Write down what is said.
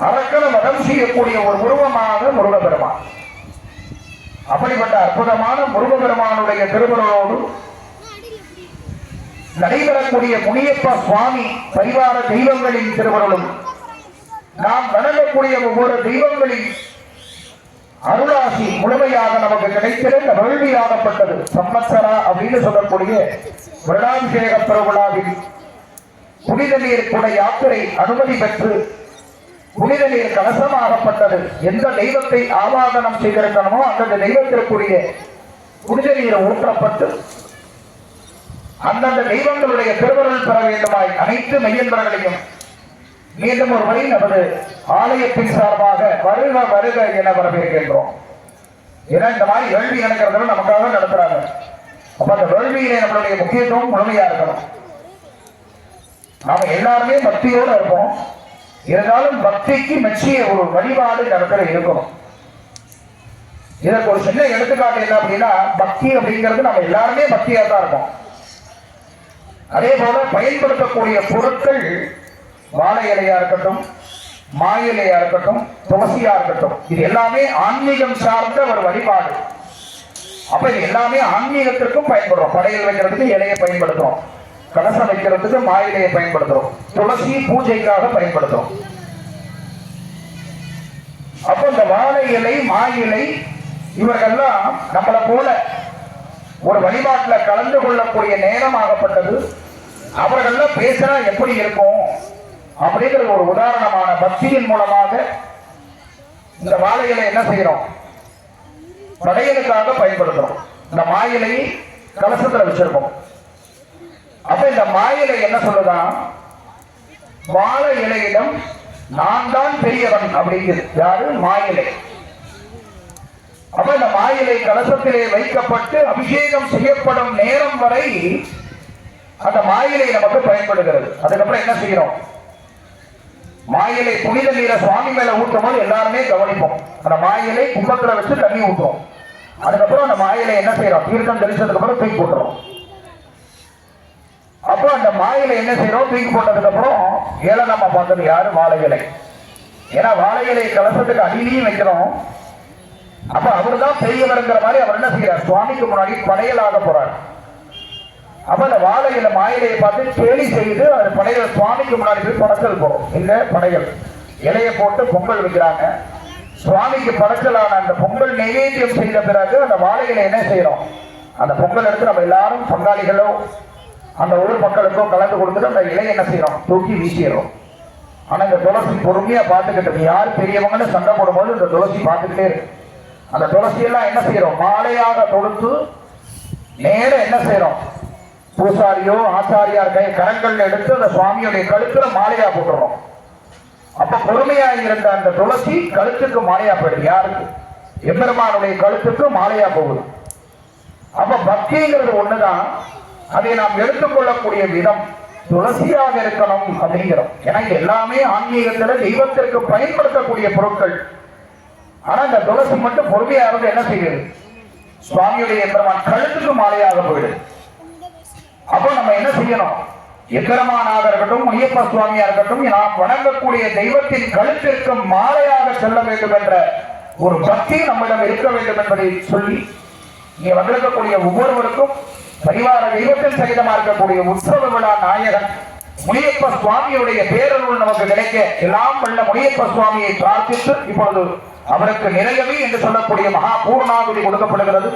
அரக்கனை வதம் செய்யக்கூடிய ஒரு உருவமாக முருகபெருமான் அப்படிப்பட்ட அற்புதமான முருகபெருமானுடைய திருமணோடு நடைபெறக்கூடிய முனியப்ப சுவாமி பரிவார தெய்வங்களின் திருவருளும் நாம் வணங்கக்கூடிய ஒவ்வொரு தெய்வங்களின் அருளாசி முழுமையாக நமக்கு கிடைத்திருந்த வேள்வியாகப்பட்டது சம்மத்சரா அப்படின்னு சொல்லக்கூடிய வருடாபிஷேக பெருவிழாவில் புனித நீர் கூட யாத்திரை அனுமதி பெற்று புனித நீர் கலசமாகப்பட்டது. எந்த தெய்வத்தை ஆவாகனம் செய்திருக்கணுமோ அந்த தெய்வத்திற்குரிய புனித நீர் ஊற்றப்பட்டு அந்தந்த தெய்வங்களுடைய திருவருள் பெற வேண்டுமாய் அனைத்து மெய்யன்பர்களையும் மீண்டும் ஒரு முறை நமது ஆலயத்தின் சார்பாக வருக வருக என வரவேற்கின்றோம். ஏன்னா இந்த மாதிரி வேள்வி நடக்கிறதுல நமக்காக நடத்துறாங்க. அப்ப அந்த வேள்வியிலே நம்மளுடைய முக்கியத்துவம் முழுமையா இருக்கணும். நாம எல்லாருமே பக்தியோடு இருப்போம். இருந்தாலும் பக்திக்கு மெச்சிய ஒரு வழிபாடு நடக்கிற இருக்கணும். இதற்கு ஒரு சின்ன எடுத்துக்காட்டு என்ன அப்படின்னா பக்தி அப்படிங்கிறது நம்ம எல்லாருமே பக்தியா தான் இருக்கோம். அதே போல பயன்படுத்தக்கூடிய பொருட்கள் வாழை இலையா இருக்கட்டும் மாயிலையா இருக்கட்டும் துளசியா இருக்கட்டும் இது எல்லாமே ஆன்மீகம் சார்ந்த ஒரு வழிபாடு. அப்ப இது எல்லாமே ஆன்மீகத்திற்கும் பயன்படுறோம். படையல் வைக்கிறதுக்கு இலையை பயன்படுத்துறோம். கலசம் வைக்கிறதுக்கு மாயிலையை பயன்படுத்துறோம். துளசி பூஜைக்காக பயன்படுத்துறோம். அப்ப இந்த வாழை இலை மா இலை இவர்கள்லாம் நம்மளை போல ஒரு வழிபாட்டில் கலந்து கொள்ளக்கூடிய நேரம் ஆகப்பட்டது. அவர்கள்லாம் பேசினா எப்படி இருக்கும்? அப்படிங்கிற ஒரு உதாரணமான பக்தியின் மூலமாக இந்த வாழைகளை என்ன செய்யறோம்? படையலுக்காக பயன்படுத்துறோம். இந்த மாயிலையை கலசத்துல வச்சிருக்கோம். அப்ப இந்த மாயிலை என்ன சொல்லுதான் வாழை இலையிடம் நான் தான் பெரியவன் அப்படிங்கிறது யாரு? மாயிலை அப்ப இந்த மாயிலை கலசத்திலே வைக்கப்பட்டு அபிஷேகம் செய்யப்படும் நேரம் வரை அந்த மாயிலை நமக்கு பயன்படுகிறது. அதுக்கப்புறம் என்ன செய்யறோம்? மாயிலை புனித நீரை சுவாமி மேல ஊற்றும் போது எல்லாருமே கவனிப்போம். அந்த மாயிலை கும்பத்துல வச்சு தண்ணி ஊட்டுவோம் அதுக்கப்புறம் அந்த மாயிலை என்ன செய்யறோம்? தீர்த்தம் தெளிச்சதுக்கு அப்புறம் தூக்கி போட்டுறோம். அப்புறம் அந்த மாயிலை என்ன செய்யறோம் தூக்கி போட்டதுக்கு அப்புறம் ஏழை நம்ம பார்த்தது யாரு? வாழை இலை. ஏன்னா வாழை இலை கலசத்துக்கு அடியிலையும் வைக்கிறோம். அப்ப அவர் தான் பெரியவருங்கிற மாதிரி அவர் என்ன செய்யறார் சுவாமிக்கு முன்னாடி படையலாக போறார். அப்ப அந்த வாழையில மாயிலையை பார்த்து கேலி செய்து அவர் படையல் சுவாமிக்கு முன்னாடி போய் படக்கல் போறோம். இந்த படையல். இலையை போட்டு பொங்கல் வைக்கிறாங்க. சுவாமிக்கு படக்கலான அந்த பொங்கல் நைவேத்தியம் செய்த பிறகு அந்த வாழையில என்ன செய்யறோம்? அந்த பொங்கல் எடுத்து நம்ம எல்லாரும் பங்காளிகளோ அந்த ஊர் மக்களுக்கோ கலந்து கொடுத்துட்டு அந்த இலையை என்ன செய்யறோம்? தூக்கி வீசிடுறோம். ஆனா இந்த துளசி பொறுமையா பார்த்துக்கிட்டு யார் பெரியவங்கன்னு சண்டை போடும்போது இந்த துளசி பார்த்துக்கிட்டே இருக்கு. அந்த துளசி எல்லாம் என்ன செய்யறோம்? மாலையாக தொடுத்து நேர என்ன செய்யறோம்? பூசாரியோ ஆச்சாரியார் கை கரங்கள் எடுத்து அந்த சுவாமியுடைய கழுத்துல மாலையா போட்டுறோம் அப்ப பொறுமையா இருந்த அந்த துளசி கழுத்துக்கு மாலையா போயிடுது. யாருக்கு? எம்பெருமானுடைய கழுத்துக்கு மாலையா போகுது. அப்ப பக்திங்கிறது ஒண்ணுதான். அதை நாம் எடுத்துக்கொள்ளக்கூடிய விதம் துளசியாக இருக்கணும் அப்படிங்கிறோம். ஏன்னா எல்லாமே ஆன்மீகத்துல தெய்வத்திற்கு பயன்படுத்தக்கூடிய பொருட்கள். ஆனா இந்த துளசி மட்டும் பொறுமையா இருந்து என்ன செய்யுது? சுவாமியுடைய எம்பெருமான் கழுத்துக்கு மாலையாக போயிடுது. அப்போ நம்ம என்ன செய்யணும்? எக்கரமானாக இருக்கட்டும் முனியப்ப சுவாமியா இருக்கட்டும் நாம் வணங்கக்கூடிய தெய்வத்தின் கழுத்திற்கு மாலையாக செல்ல வேண்டும் என்ற ஒரு பக்தி நம்மிடம் இருக்க வேண்டும் என்பதை சொல்லி இங்கே வந்திருக்கக்கூடிய ஒவ்வொருவருக்கும் பரிவார தெய்வத்தில் சகிதமா இருக்கக்கூடிய உற்சவ விழா நாயகன் முனியப்ப சுவாமியுடைய பேரருள் நமக்கு கிடைக்க எல்லாம் வல்ல முனியப்ப சுவாமியை பிரார்த்தித்து இப்பொழுது அவருக்கு நிறையவே என்று சொல்லக்கூடிய மகா பூர்ணாகுதி கொடுக்கப்படுகிறது.